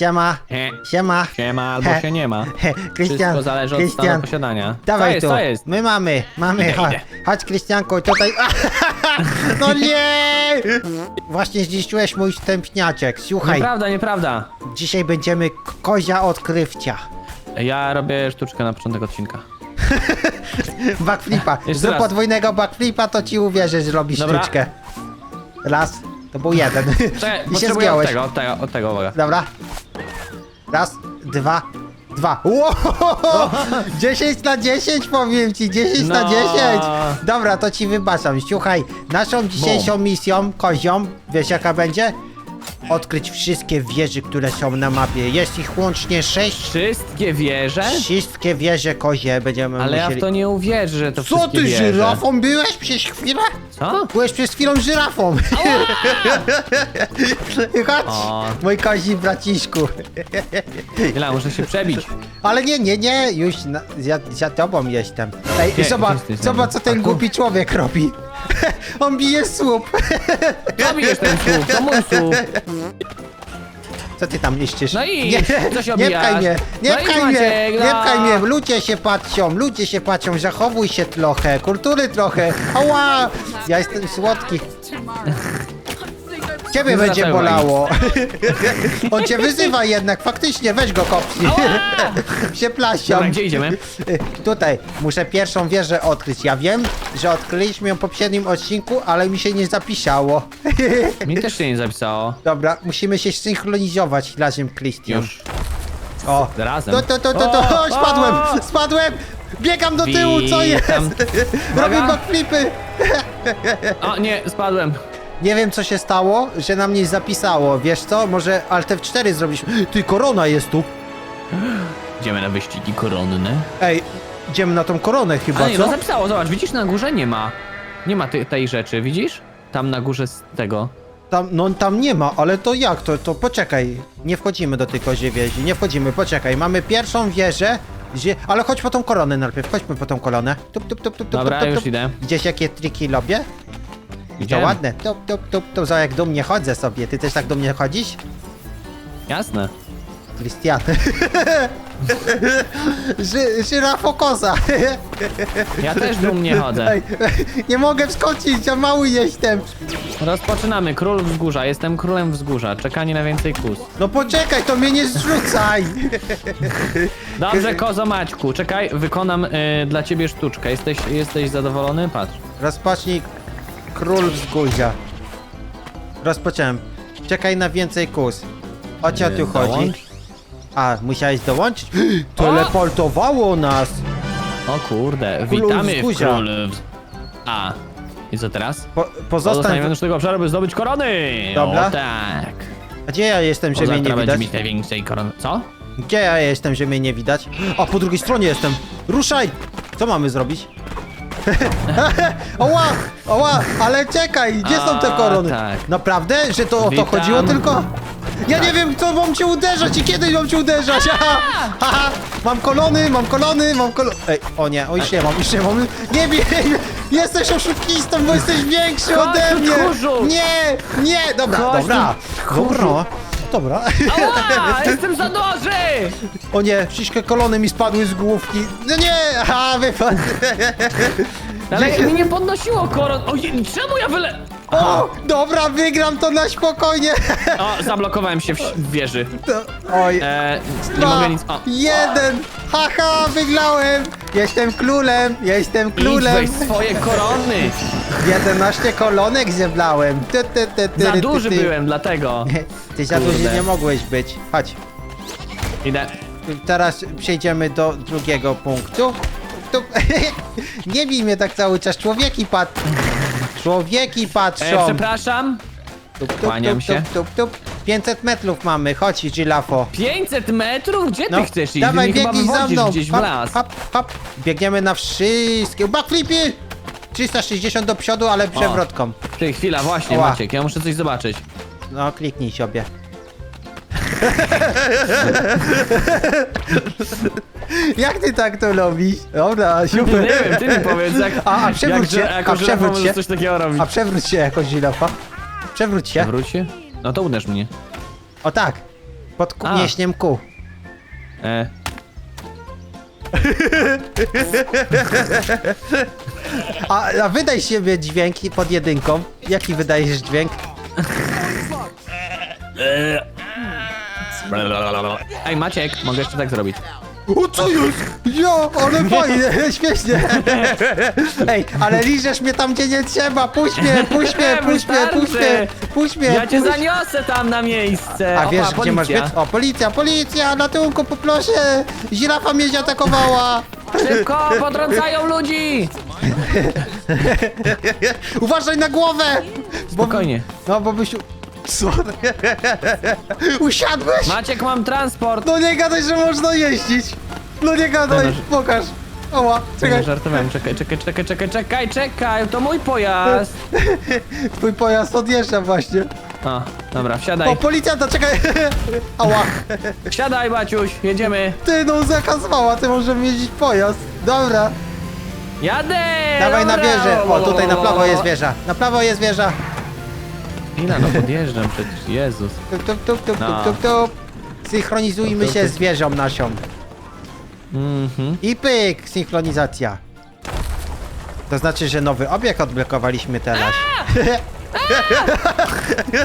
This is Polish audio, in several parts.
Siema, He, siema. siema albo He. się nie ma. He, Krystian, Wszystko zależy od stanu Krystian, posiadania. dawaj co jest, tu. co jest? My mamy, mamy. Idę, Cho- idę. Chodź, Krystianku, tutaj. No nie! Właśnie zniszczyłeś mój stępniaczek. Słuchaj, Nieprawda, nieprawda. dzisiaj będziemy k- kozia odkrywcia. Ja robię sztuczkę na początek odcinka. Backflipa. Jeszcze Zrób raz. podwójnego backflipa, to ci uwierzę, że robisz Dobra. sztuczkę. Raz, to był jeden. Czekaj, I się potrzebuję od zgiąłeś. tego, od tego, od tego, uwaga. Dobra. Raz, dwa, dwa. Wow! 10 na 10 powiem ci, 10 na No. 10. Dobra, to ci wybaczam. Słuchaj, naszą dzisiejszą misją, kozią, wiesz jaka będzie? Odkryć wszystkie wieże, które są na mapie. Jest ich łącznie 6. Wszystkie wieże? Wszystkie wieże kozie będziemy Ale ja musieli... w to nie uwierzę, że to Co wszystkie ty, wieże. żyrafą byłeś przez chwilę? Co? Byłeś przez chwilą żyrafą. Chodź, O. mój kozi braciszku. Chwila, muszę się przebić. Ale nie, nie, nie, już na, za, za tobą jestem. Ej, Gdzie- zobacz, gdzie jesteś, zobacz co ten głupi człowiek robi. On bije słup. Co bijesz ten słup? To mój słup. Co ty tam niszczysz? No i nie, co się nie obijasz? pchaj mnie, nie No pchaj mnie, Maciek, nie no. pchaj mnie, ludzie się patrzą, ludzie się patrzą, zachowuj się trochę, kultury trochę, ała, ja jestem słodki. Ciebie będzie bolało. On cię wyzywa jednak, faktycznie, weź go kopnij. się plasią. Dobra, gdzie idziemy? Tutaj muszę pierwszą wieżę odkryć. Ja wiem, że odkryliśmy ją w poprzednim odcinku, ale mi się nie zapisało. Mi też się nie zapisało. Dobra, musimy się synchronizować razem, Christian. Już. O, Razem. to, to, to, to, to, O, o, spadłem, o. spadłem! Biegam do tyłu, co jest? Witam. Robię Uwaga. backflipy. O, nie, spadłem. Nie wiem, co się stało, że nam nie zapisało. Wiesz co? Może Alt F4 zrobić. Ty, korona jest tu. Idziemy na wyścigi koronne. Ej, idziemy na tą koronę chyba, A nie, co? no zapisało, zobacz, widzisz, na górze nie ma. Nie ma tej, tej rzeczy, widzisz? Tam na górze z tego. Tam, no tam nie ma, ale to jak? To, to poczekaj. Nie wchodzimy do tej koziej wieży, nie wchodzimy, poczekaj. Mamy pierwszą wieżę, gdzie... ale chodź po tą koronę najpierw, chodźmy po tą koronę. Tup, tup, tup, tup, tup, Dobra, tup, już tup. idę. Gdzieś jakie triki robię? I to Idziemy. ładne. Tup, tup, tup, tup, za jak dumnie chodzę sobie. Ty też tak dumnie chodzisz? Jasne. Krystian. Ży, żyrafo koza. Ja też dumnie chodzę. Ej, nie mogę wskoczyć, za mały jestem. Rozpoczynamy. Król wzgórza. Jestem królem wzgórza. Czekanie na więcej kus. No poczekaj, to mnie nie zrzucaj. Dobrze, kozo Maćku. Czekaj, wykonam y, dla ciebie sztuczkę. Jesteś, jesteś zadowolony? Patrz. Rozpocznij król wzgórzia. Rozpocząłem. Czekaj na więcej kus. O co tu chodzi? dołącz. A, musiałeś dołączyć? Teleportowało nas! O kurde, Król witamy w wzgórza. król. A. I co teraz? Po, pozostań... Pozostanie wewnątrz tego obszaru, by zdobyć korony! Dobra. O tak. A Gdzie ja jestem, że mnie nie będzie widać? mieć największej korony. Co? Gdzie ja jestem, że mnie nie widać? A, po drugiej stronie jestem! Ruszaj! Co mamy zrobić? oła! Oła! Ale czekaj! Gdzie są te A, korony? tak. Naprawdę? Że to o to Witam. chodziło tylko? Ja nie wiem, co mam cię uderzać i kiedy mam cię uderzać! Haha! Haha! Mam kolony, mam kolony, mam kolony... Ej, o nie, o już nie mam, już nie mam. Nie bij! Jesteś oszukistą, bo jesteś większy Chodź ode mnie! tchórzu! Nie! Nie! Dobra, Chodź dobra! Dobra! Dobra. Ała! Jestem za duży! O nie, wszystkie kolony mi spadły z główki. No nie! Ha, wypadł. Ale mi nie podnosiło koron. Ojej, czemu ja wyle... O, dobra, wygram to na spokojnie. O, zablokowałem się w, w wieży. To- Oj. E, nie Dwa, mogę nic... O, jeden. Haha, wygrałem. Jestem królem, jestem idź królem. weź swoje korony! 11 kolonek zebrałem. Ty, ty, ty, ty, Za ty, duży ty. byłem, dlatego. Ty za duży nie mogłeś być. Chodź. Idę. Teraz przejdziemy do drugiego punktu. Tu... Nie bij mnie tak cały czas. Człowieki pat... Człowieki patrzą. E, przepraszam. Tup, tup, Kłaniam tup, się. Tup, tup, tup. 500 metrów mamy, chodź Gilafo. 500 metrów? Gdzie ty No, chcesz iść? dawaj, Ty mnie chyba biegnij za wywodzisz mną. gdzieś w las. hop, hop. Biegniemy na wszystkie. Backflipy! 360 do przodu, ale przewrotką. Ty, chwila, właśnie, Ała. Maciek, ja muszę coś zobaczyć. No, kliknij sobie. Jak ty tak to robisz? Dobra, Nie super. wiem, ty mi powiedz, jak, A, a przewróć jak, się, jako a żyrafa przewróć możesz się. coś takiego robić. A przewróć się jako żyrafa. Przewróć się. Wróć się? No to uderz mnie. O tak. Pod ku- A. mięśniem ku. E, A, a wydaj siebie dźwięk pod jedynką. Jaki wydajesz dźwięk? Ej, Maciek, mogę jeszcze tak zrobić. O, co jest? Ja, ale fajnie, śmiesznie. Ej, ale liżesz mnie tam, gdzie nie trzeba. Puść mnie, puść mnie, puść mnie, puść mnie, puść mnie. Ja cię puść. zaniosę tam na miejsce! A Opa, wiesz, gdzie masz być? policja. O, policja, policja, ratunku, poproszę. Żirafa mnie zaatakowała. Szybko, potrącają ludzi! Uważaj na głowę. Bo, Spokojnie. no, bo byś... Co? Usiadłeś? Maciek, mam transport! No nie gadaj, że można jeździć. No nie gadaj, No, no, pokaż. Oła, Czekaj, czekaj. żartowałem, czekaj, czekaj, czekaj, czekaj, czekaj, czekaj, to mój pojazd! Twój pojazd odjeżdża właśnie. O, dobra, wsiadaj. O, policjanta, czekaj. Ała. Wsiadaj, Baciuś, jedziemy. Ty, no zakazywała, ty możemy jeździć pojazd. Dobra, Jadę! dawaj na dobra. wieżę. O, tutaj na prawo jest wieża. Na prawo jest wieża. Chwila, no podjeżdżam przecież, Jezus. Tup, tup, tup, tup, No. tup, tup, tup. Synchronizujmy się z wieżą naszą. Mhm. I pyk, synchronizacja. To znaczy, że nowy obiekt odblokowaliśmy teraz.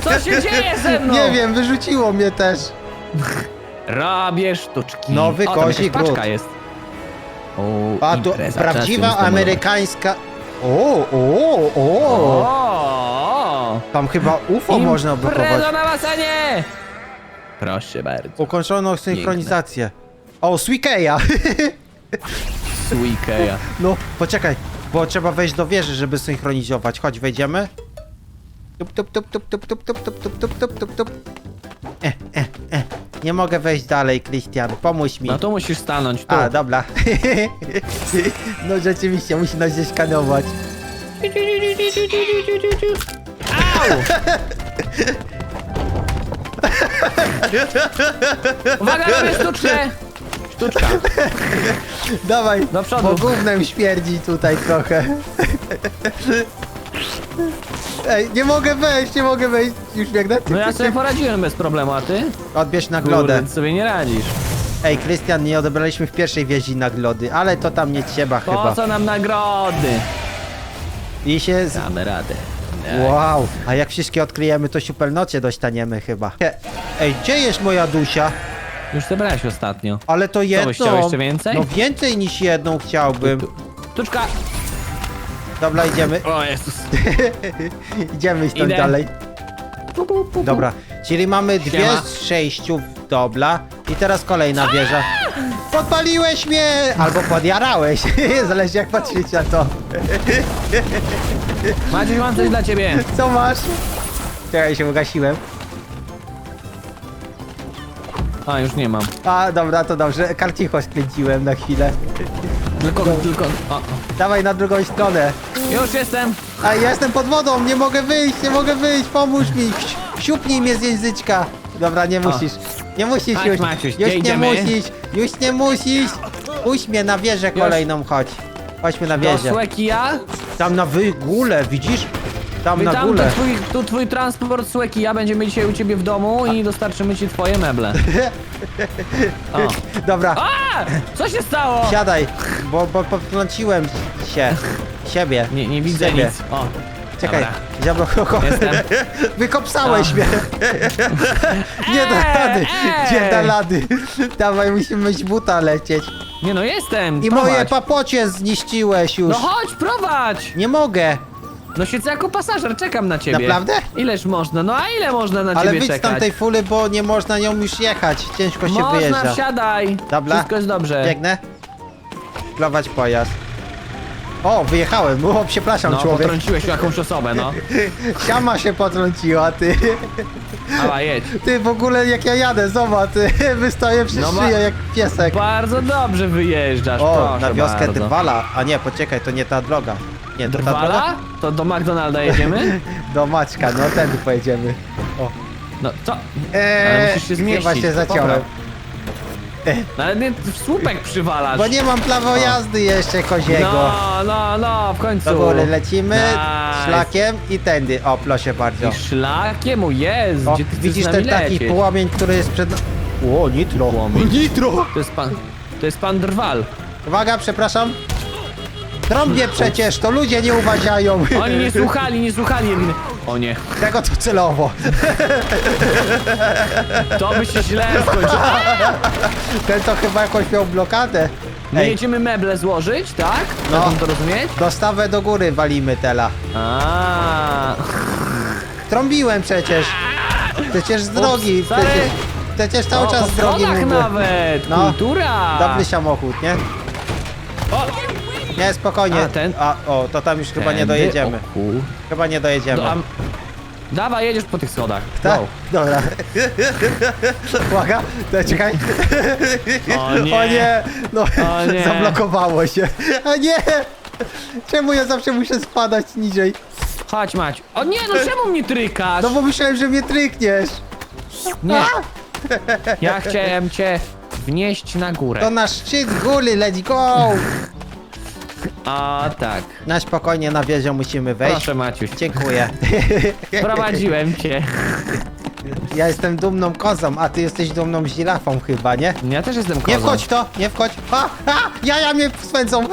Co się dzieje ze mną? Nie wiem, wyrzuciło mnie też. Robię sztuczki. Nowy o, tam kozi jakaś gród. paczka jest. O, A tu impreza, prawdziwa amerykańska... O, o, o. O! Tam chyba UFO można odblokować. Impreza na basenie! Proszę bardzo. Ukończono synchronizację. O, Swikeja. Sweekeja. No, poczekaj, bo trzeba wejść do wieży, żeby synchronizować. Chodź, wejdziemy. Tup, tup, tup, tup, tup, tup, tup, tup, tup, tup, tup, tup, tup. E, e, e. Nie mogę wejść dalej, Krystian. Pomóż mi. No tu musisz stanąć, tu. A, dobra. no rzeczywiście, musi nas gdzieś skanować. Uwaga, robię sztuczkę! Sztuczka. Dawaj, Do przodu. bo gównem śmierdzi tutaj trochę. Ej, nie mogę wejść, nie mogę wejść. Już biegnę? No ja sobie poradziłem bez problemu, a ty? Odbierz nagrodę. Kurde, ty sobie nie radzisz. Ej, Krystian, nie odebraliśmy w pierwszej wieży nagrody, ale to tam nie trzeba Po chyba. co nam nagrody? I się... Z... Damy radę. Wow, a jak wszystkie odkryjemy, to supernocie dostaniemy chyba. E, Ej, gdzie jest moja Dusia? Już zebrałeś ostatnio. Ale to jedną. byś chciał jeszcze więcej? No więcej niż jedną chciałbym. Tuczka! Dobra, idziemy. O Jezus. Idziemy stąd Idę. dalej. Dobra, czyli mamy dwie Siema. z sześciu. Dobra. I teraz kolejna wieża. Podpaliłeś mnie! Albo podjarałeś. Zależy jak patrzeć na to. Maciuś, mam coś dla ciebie. Co masz? Czekaj, się ugasiłem. A, już nie mam. A, dobra, to dobrze. Karcicho skręciłem na chwilę. Tylko, tylko... O, o. Dawaj na drugą stronę. Już jestem. A ja jestem pod wodą, nie mogę wyjść, nie mogę wyjść, pomóż mi. Siupnij mnie z języczka. Dobra, nie musisz. Nie musisz już. Maciuś, już nie idziemy? musisz. Już nie musisz. Puść mnie na wieżę kolejną, chodź. Chodźmy na Do wieżę. Słekija. Tam na wy- górę, widzisz? Tam na Tam górę. twój, tu twój transport Słekija będziemy dzisiaj u ciebie w domu i dostarczymy ci twoje meble. O. Dobra, A! Co się stało? siadaj, bo, bo się. Siebie. Nie, nie widzę Siebie. nic. O. Czekaj, Dobra. zablokowałem. Jestem. Wykopsałeś mnie. nie da rady, nie da rady. Dawaj, musimy z buta lecieć. Nie no, jestem. I prowadź. moje papocie zniszczyłeś już. No chodź, prowadź! Nie mogę. No siedzę jako pasażer, czekam na ciebie. Naprawdę? Ileż można? No a ile można na Ale ciebie wyjdź z czekać? tamtej fuli, bo nie można nią już jechać. Ciężko się Można, wyjeżdża. wsiadaj. Dobra. Wszystko jest dobrze. Biegnę. Prowadź pojazd. O, wyjechałem. O, przepraszam, No, człowiek. potrąciłeś jakąś osobę, no. Siama się potrąciła, ty. Ała, jedź. Ty w ogóle jak ja jadę, zobacz, ty. Wystoję przy No ma- szyję jak piesek. Bardzo dobrze wyjeżdżasz, O, proszę na wioskę bardzo. Drwala. A nie, poczekaj, to nie ta droga. Nie, to ta droga? Drwala? To do McDonalda jedziemy? Do Maćka, no tędy pojedziemy. O. No, co? Eee, musisz się zmieścić. Chyba się zaciąłem. popraw. No, ale nie, w słupek przywalasz. Bo nie mam prawa jazdy jeszcze koziego. No, no, no, w końcu. Do góry lecimy Nice. szlakiem i tędy. O, proszę bardzo. I szlakiem, o jest, O, gdzie ty chcesz widzisz ten taki lecieć? płomień, który jest przed... O, nitro. Nitro! To jest pan... To jest pan Drwal. Uwaga, przepraszam. Trąbię przecież, to ludzie nie uważają. Oni nie słuchali, nie słuchali Ewiny. O nie, Tego to celowo. to by się źle skończyło. Ten to chyba jakąś miał blokadę. My Ej, jedziemy meble złożyć, tak? No. No. to rozumieć? dostawę do góry walimy tela. A. Trąbiłem przecież. Przecież z drogi. sorry. Przecież, przecież cały O, czas po z drogi schodach mówię. nawet, No. kultura. Dobry samochód, nie? O, Nie, spokojnie. A, ten? A, o, to tam już chyba nie tędy, dojedziemy. o kur- Chyba nie dojedziemy. Do, am... Dawaj, jedziesz po tych schodach. Tak? Go. Dobra. Uwaga, to czekaj. O nie. O nie, no O nie. zablokowało się. A nie! Czemu ja zawsze muszę spadać niżej? Chodź Mać. O nie, no czemu mnie trykasz? No bo myślałem, że mnie trykniesz. Nie. Ja chciałem cię wnieść na górę. To na szczyt góry, let's go! A tak. Na spokojnie na wieżę musimy wejść. Proszę Maciuś. Dziękuję. Prowadziłem cię. Ja jestem dumną kozą, a ty jesteś dumną żirafą chyba, nie? Ja też jestem kozą. Nie wchodź w to, nie wchodź. A, a, jaja mnie swędzą.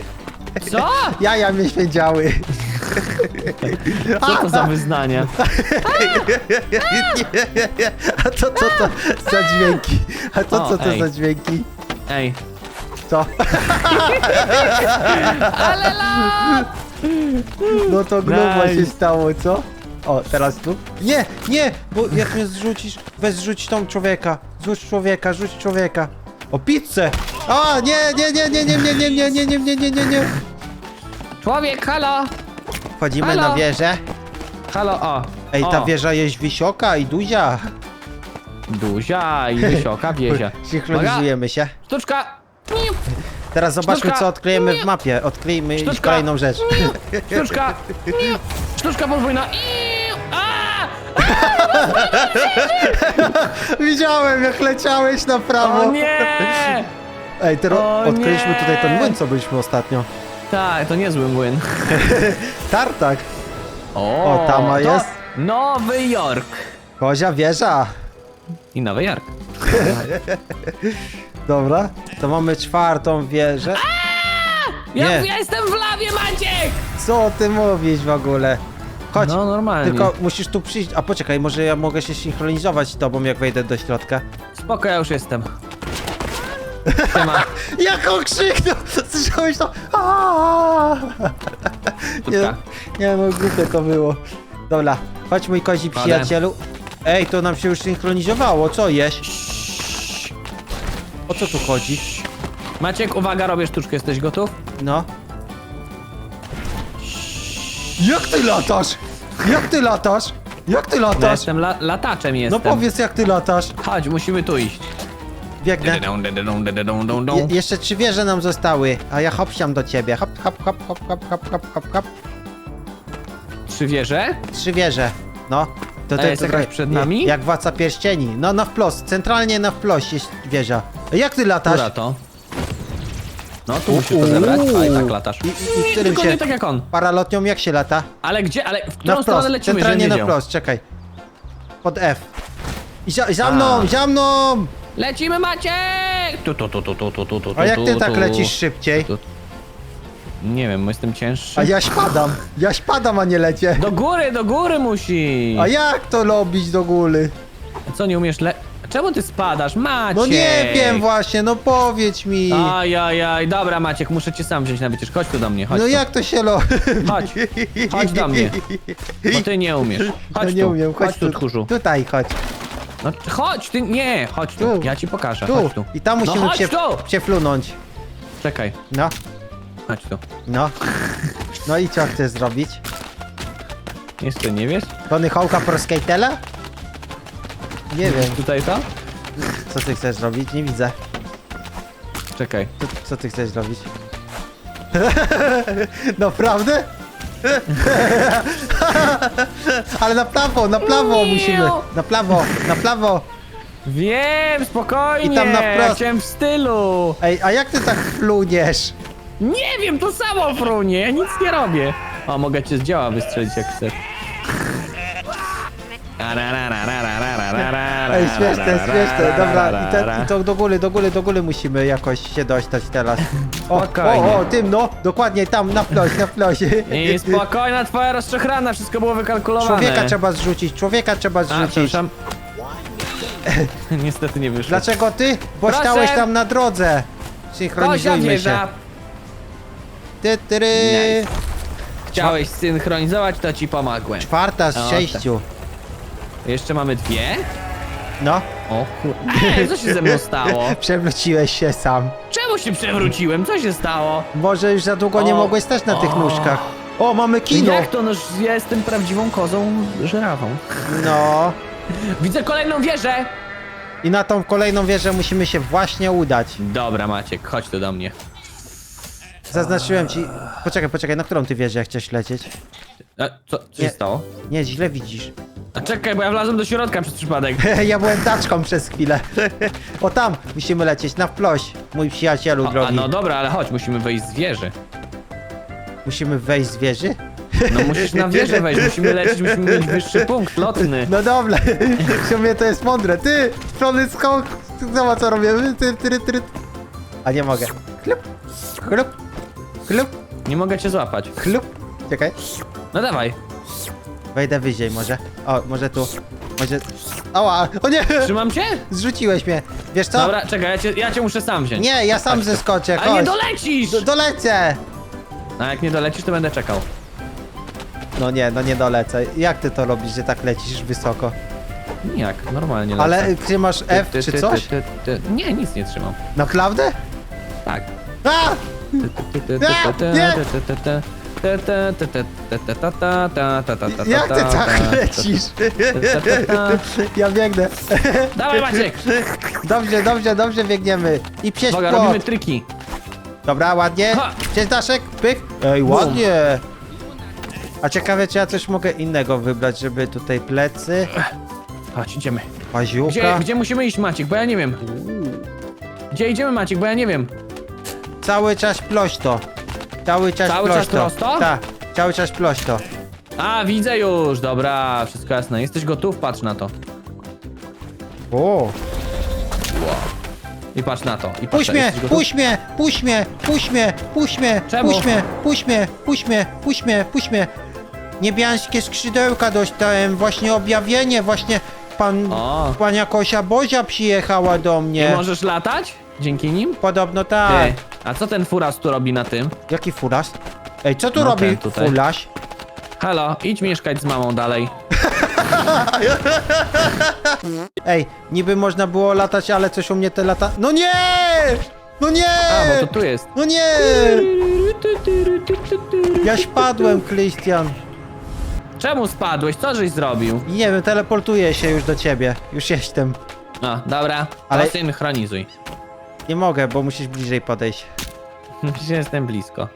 Co? Jaja mnie świędziały. Co to za wyznania? A to co to za dźwięki? A to O, co to ej. za dźwięki? Ej. Co? Ale la! No to grubo Nice. się stało, co? O, teraz tu? Nie, nie, bo jak mnie zrzucisz, weź zrzuć tą człowieka. Zrzuć człowieka, rzuć człowieka. O, pizzę! A, nie, nie, nie, nie, nie, nie, nie, nie, nie, nie, nie, nie, nie, nie. Człowiek, halo! Wchodzimy Halo? na wieżę. Halo, o. Ej, ta o. wieża jest wysoka i duża. Duzia i wysoka wiezia. Synchronizujemy się. Sztuczka! Teraz zobaczmy, Sztuczka. co odkryjemy w mapie. Odkryjmy Sztuczka. kolejną rzecz. Sztuczka! Sztuczka podwójna! A! Widziałem, jak leciałeś na prawo. O nie! Ej, teraz O odkryliśmy nie. tutaj ten młyn, co byliśmy ostatnio. Tak, to niezły młyn. Tartak. O, to jest. Nowy Jork. Kozia wieża. I Nowy Jork. Dobra, to mamy czwartą wieżę. Ja, Nie. ja jestem w lawie, Maciek! Co ty mówisz w ogóle? Chodź, No, normalnie. tylko musisz tu przyjść. A poczekaj, może ja mogę się synchronizować z tobą, jak wejdę do środka. Spoko, ja już jestem. Siema. Jak on krzyknął! Słyszałeś to? Aaaa! Nie, Sztuczka. nie no, głupie to było. Dobra, chodź mój kozi przyjacielu. Ej, to nam się już synchronizowało, co jest? O co tu chodzi? Maciek, uwaga, robię sztuczkę, jesteś gotów? No. Jak ty latasz? Jak ty latasz? Jak ty Ja latasz? jestem la lataczem No jestem. powiedz jak ty latasz. Chodź, musimy tu iść. Biegnę. Je jeszcze trzy wieże nam zostały, a ja hopsiam do ciebie. Hop, hop, hop, hop, hop, hop, hop, hop, hop. Trzy wieże? Trzy wieże. No. To, A jest jakaś przed nami? Jak władca pierścieni. No na wprost, centralnie na wprost jest wieża. Jak ty latasz? Która to? No tu musisz to zebrać, a i tak latasz. I, i, i którym tylko się... nie tak jak on. Paralotnią jak się lata? Ale gdzie, ale w Na którą stronę wprost, lecimy, że centralnie nie na wprost, czekaj. Pod F. I za, za A. mną, za mną! Lecimy Maciek! Tu, tu, tu, tu, tu, tu, tu, tu, A jak ty tu, tak tu. lecisz szybciej? Tu. Nie wiem, bo jestem cięższy. A ja spadam. Ja spadam, a nie lecie. Do góry, do góry musi! A jak to robić do góry? Co, nie umiesz le... Czemu ty spadasz, Maciek? No nie wiem właśnie, no powiedz mi. Ajajaj, dobra Maciek, muszę cię sam wziąć na wycieczkę. Chodź tu do mnie, chodź No tu. jak to się lo... Chodź, chodź do mnie. Bo ty nie umiesz. Chodź No nie tu, umiem, chodź tu, tchórzu. Tutaj, chodź. No chodź, ty nie, chodź tu, Tu. ja ci pokażę, Tu. chodź tu. I tam No musimy chodź się, tu! przeflunąć. Czekaj, No, chodź tu. no. No i co chcesz zrobić? Jeszcze nie wiesz? Tony Hawka Pro Skatela? Nie wiem, Tutaj to? co ty chcesz zrobić? Nie widzę. Czekaj. Co, co ty chcesz zrobić? Naprawdę? Ale na prawo, na prawo musimy. Na prawo, na prawo. Wiem, spokojnie, I tam na wprost. chciałem w stylu. Ej, a jak ty tak fluniesz? Nie wiem, to samo frunie, ja nic nie robię. O, mogę cię z działa wystrzelić jak chcesz. Ej, śmieszne, śmieszne, dobra, i, te, i to do góry, do góry, do góry musimy jakoś się dostać teraz. O, Spokojnie. o, o, tym no, dokładnie tam, na ploś, na plosie. I spokojna twoja rozczochrana, wszystko było wykalkulowane. Człowieka trzeba zrzucić, człowieka trzeba A, zrzucić. przepraszam. Niestety nie wyszło. Dlaczego ty? Bo Proszę. stałeś tam na drodze. Synchronizujmy się. wieża. Ty, tyry. Nice. Chciałeś synchronizować, to ci pomogłem. Czwarta z O, sześciu. Jeszcze mamy dwie? No, O kur... Ej, co się ze mną stało? przewróciłeś się sam. Czemu się przewróciłem? Co się stało? Może już za długo nie O. mogłeś stać na tych O. nóżkach. O, mamy kino. Jak to? No, ja jestem prawdziwą kozą żyrawą. No. Widzę kolejną wieżę! I na tą kolejną wieżę musimy się właśnie udać. Dobra, Maciek, chodź tu do mnie. Zaznaczyłem ci... Poczekaj, poczekaj, na którą ty wieżę chcesz lecieć? A, co, co Nie. się stało? Nie, źle widzisz. A czekaj, bo ja wlazłem do środka przez przypadek. ja byłem taczką przez chwilę. o tam musimy lecieć, na wploś, mój przyjacielu O, a drogi. no dobra, ale chodź, musimy wejść z wieży. Musimy wejść z wieży? No musisz na wieżę wejść, musimy lecieć, musimy mieć wyższy punkt lotny. No dobra, w sumie to jest mądre. Ty, strony skok, zobacz co robimy. Ty, ty, ty, ty. A nie mogę. Chlup, chlup, chlup, Nie mogę cię złapać. chlup. Czekaj, No dawaj, wejdę wyżej może. O, może tu, może... Ała, o nie! trzymam cię? Zrzuciłeś mnie. Wiesz co? Dobra, czekaj, ja cię, ja cię muszę sam wziąć. Nie, ja sam Chodź tu. zeskoczę, Ale nie chodź. dolecisz! Do, dolecę! A jak nie dolecisz, to będę czekał. No nie, no nie dolecę. Jak ty to robisz, że tak lecisz wysoko? Jak, normalnie lecę. Ale ty masz F Ty, czy ty, coś? ty, ty, ty. Nie, nic nie trzymam. Naprawdę? Tak. A! Jak ty tak lecisz? Ja biegnę. Dawaj Maciek! Dobrze, dobrze, dobrze biegniemy. I pieś Uwaga, robimy triki. Dobra, ładnie. Ha! Piętaszek, pyk. Ej, Bum. ładnie. A ciekawe, czy ja coś mogę innego wybrać, żeby tutaj plecy, Chodź, idziemy. paziuka. Gdzie, gdzie musimy iść Maciek, bo ja nie wiem. Gdzie idziemy Maciek, bo ja nie wiem. Cały czas plośto. Cały czas Cały czas prosto? Tak, cały czas plośto. A, widzę już, dobra, wszystko jasne. Jesteś gotów? Patrz na to. O. I patrz na to. I patrz, Puść mnie, jesteś gotów? puść mnie, puść mnie, puść mnie, puść mnie, Czemu? puść mnie, puść mnie, puść mnie, puść mnie, puść mnie. Niebiańskie skrzydełka dostałem, właśnie objawienie, właśnie pan, O. pania Kosia Bozia przyjechała do Nie mnie. możesz latać? Dzięki nim? Podobno tak. Ty. A co ten furas tu robi na tym? Jaki fulasz? Ej, co tu No, robi tutaj. fulasz? Halo, idź mieszkać z mamą dalej. Ej, niby można było latać, ale coś u mnie te lata... No nie! No nie! A, bo to tu jest. No nie! Ja spadłem, Krystian. Czemu spadłeś? Co żeś zrobił? Nie wiem, teleportuję się już do ciebie. Już jestem. No, dobra, Ale- Ale... synchronizuj. Nie mogę, bo musisz bliżej podejść. Przecież jestem blisko.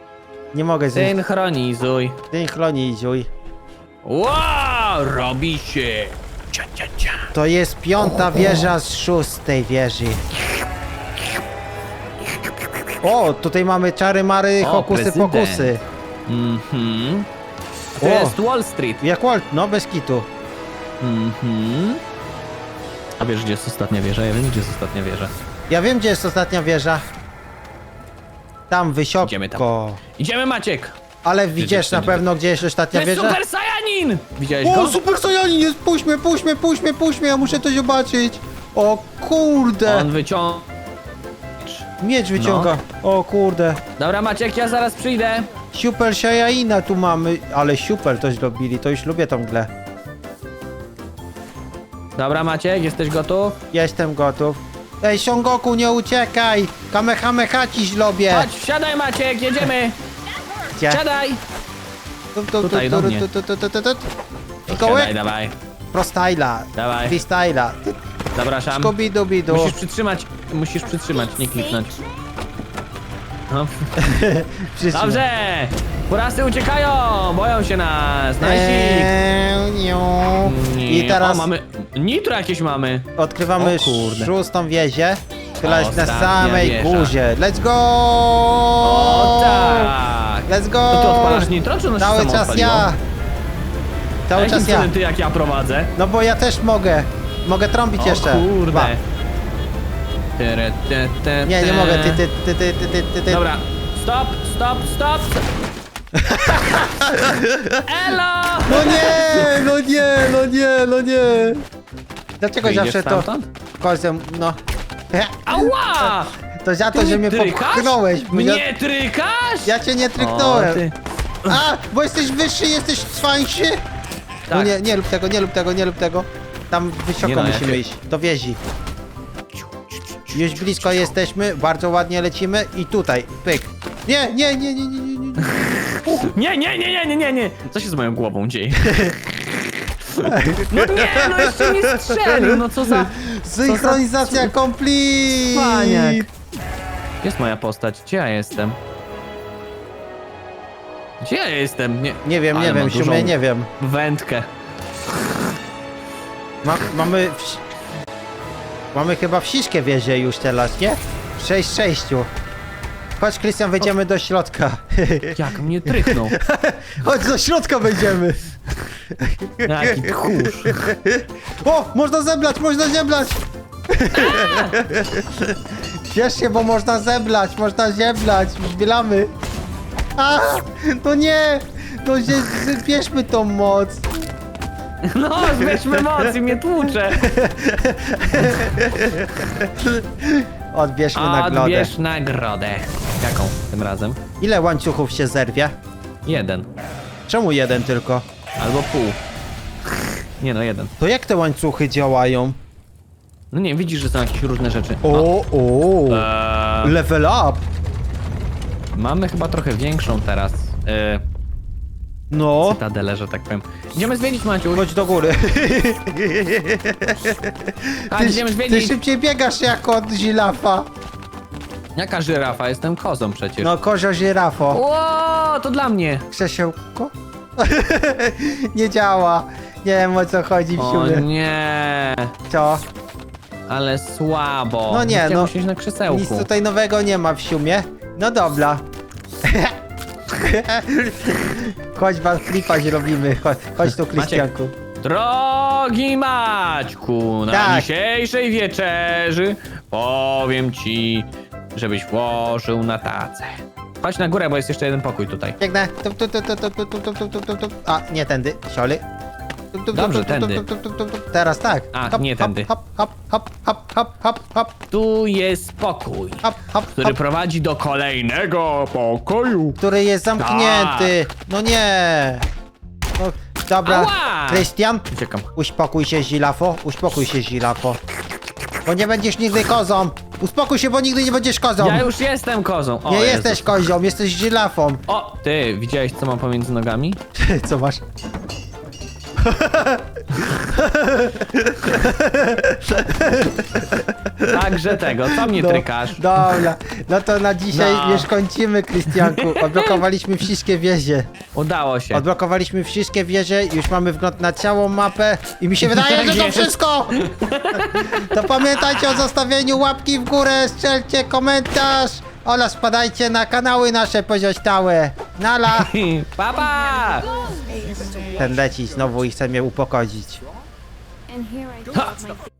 Nie mogę z Synchronizuj. synchronizuj. Wow, robi się. Cia, cia, cia. To jest piąta wieża z szóstej wieży. O, tutaj mamy czary mary, O, hokusy prezydent. pokusy. Mhm. A To O. jest Wall Street. Jak Walt, no bez kitu. Mhm. A wiesz, gdzie jest ostatnia wieża? Ja wiem, gdzie jest ostatnia wieża. Ja wiem, gdzie jest ostatnia wieża. Tam wysoko. Idziemy tam. Idziemy, Maciek! Ale widzisz na pewno, gdzie jest To ostatnia jest wieża? Super Saiyanin! Widziałeś O, go? super Saiyanin jest! Puść mnie, puść mnie, puść mnie, puść mnie, ja muszę to zobaczyć. O kurde! On wyciąg... Miecz wyciąga. No. O kurde. Dobra, Maciek, ja zaraz przyjdę. Super Saiyajina tu mamy, ale super to zrobili, to już lubię tą grę. Dobra, Maciek, jesteś gotów? Jestem gotów. Ej, Son Goku, nie uciekaj! Kamehameha ci zrobię! Chodź, wsiadaj, Maciek, jedziemy! Gdzie? Siadaj! Tu, tu, Tutaj, tu, do tu, mnie. tu, tu, tu, tu, tu, tu. Siadaj, Fikołek? dawaj. Prostyla. Dawaj. Freestyla. Zapraszam. Skubidubidu. Musisz przytrzymać, musisz przytrzymać, nie kliknąć. No. Przytrzymaj. Dobrze! Furasy uciekają! Boją się nas! Nasi! Eee, niu. I teraz O, mamy... Nitro jakieś mamy! odkrywamy O kurde. szóstą wieżę, która jest na Ostatnia samej wieża. górze. Let's go! O tak! Let's go! To ty odpalasz nitro, czy ono się Cały samo czas odpaliło? ja. Cały Jakim czas ja. cudem ty jak ja prowadzę? No bo ja też mogę. Mogę trąbić O jeszcze. kurde. Dwa. Tyre, te, te, Nie, nie te. mogę. Ty, ty, ty, ty, ty, ty, ty, ty. Dobra, stop, stop, stop! Elo! No nie, no nie, no nie, no nie. Dlaczego Wyjdziesz zawsze to stamtąd? kozem, no. Ała! To za to, Ty że mnie trykasz? popchnąłeś. bo Ja, Mnie trykasz? ja cię nie O, tryknąłem. ty. A, bo jesteś wyższy, jesteś cwańszy? No Tak. nie, nie lub tego, nie lub tego, nie lub tego. Tam wysoko no, ja musimy iść, do. Już blisko jesteśmy, bardzo ładnie lecimy i tutaj, pyk. Nie, nie, nie, nie, nie, nie, nie. Nie, nie, nie, nie, nie, nie, nie. Co się z moją głową dzieje? No nie, no jeszcze nie strzelił, no co za... Synchronizacja complete! Cwaniak. Jest moja postać, gdzie ja jestem? Gdzie ja jestem? Nie, Nie wiem, Ale nie ma wiem, dużą nie wiem. Wędkę. Ma, mamy... Wsi... Mamy chyba wsiśkie wiezie już teraz, nie? 6 sześciu. Chodź, Krystian, wejdziemy do środka. Jak mnie tryknął. Chodź, do środka wejdziemy. Jaki tchórz. O, można zebrać, można zebrać! Ciesz się, bo można zebrać, można zebrać, zbieramy. A, no nie, no się, bierzmy tą moc. No, zbierzmy moc i mnie tłucze. Odbierzmy nagrodę. Odbierz nagrodę. Jaką tym razem? Ile łańcuchów się zerwie? Jeden. Czemu jeden tylko? Albo pół. Nie no, jeden. To jak te łańcuchy działają? No nie, widzisz, że są jakieś różne rzeczy. O, o, Eee, level up. mamy chyba trochę większą teraz. Eee, No, cytadelę, że tak powiem. Idziemy zwiedzić, Maciu. chodź do góry. Tak, idziemy Ty szybciej biegasz jako od żirafa. Jaka żyrafa? Jestem kozą przecież. No, kozio żirafo. O, to dla mnie. Krzesełko? nie działa. Nie wiem o co chodzi w O nie. Co? Ale słabo. No nie, Chciałem no. usiąść na krzesełku. Nic tutaj nowego nie ma w siumie. No dobra. Chodź, wam flipa zrobimy. Chodź, chodź tu, Krystianku. Drogi Maćku, na Tak. dzisiejszej wieczerzy powiem ci, żebyś włożył na tacę. Chodź na górę, bo jest jeszcze jeden pokój tutaj. Biegnę. Tup, tup, tup, tup, tup, tup, tup, tup, tup, tup, tup. A, nie tędy. Sioli. Tup, tup, Dobrze, tup, tup, tędy. tup, tup, tup, tup, tup. Teraz tak. A, Hop, nie hop, tędy. Hop, hop, hop, hop, hop, hop, hop, Tu jest pokój, hop, hop, który hop. prowadzi do kolejnego pokoju. Który jest zamknięty. No nie. No, dobra. Ała! Krystian, Uciekam. Uspokój się, Zilafo, uspokój się, Zilafo. Bo nie będziesz nigdy kozą. Uspokój się, bo nigdy nie będziesz kozą. Ja już jestem kozą. O, nie Jezu. jesteś kozią, jesteś Zilafą. O, ty, widziałeś co mam pomiędzy nogami? Co masz? Także tego, co mnie No, trykasz? Dobra, no to na dzisiaj No. już kończymy, Krystianku. Odblokowaliśmy wszystkie wieże. Udało się. Odblokowaliśmy wszystkie wieże, już mamy wgląd na całą mapę i mi się wydaje, że to Jest. wszystko! To pamiętajcie o zostawieniu łapki w górę, strzelcie komentarz oraz wpadajcie na kanały nasze pozostałe. Nala! Pa, pa! Ten leci znowu i chce mnie upokoić. And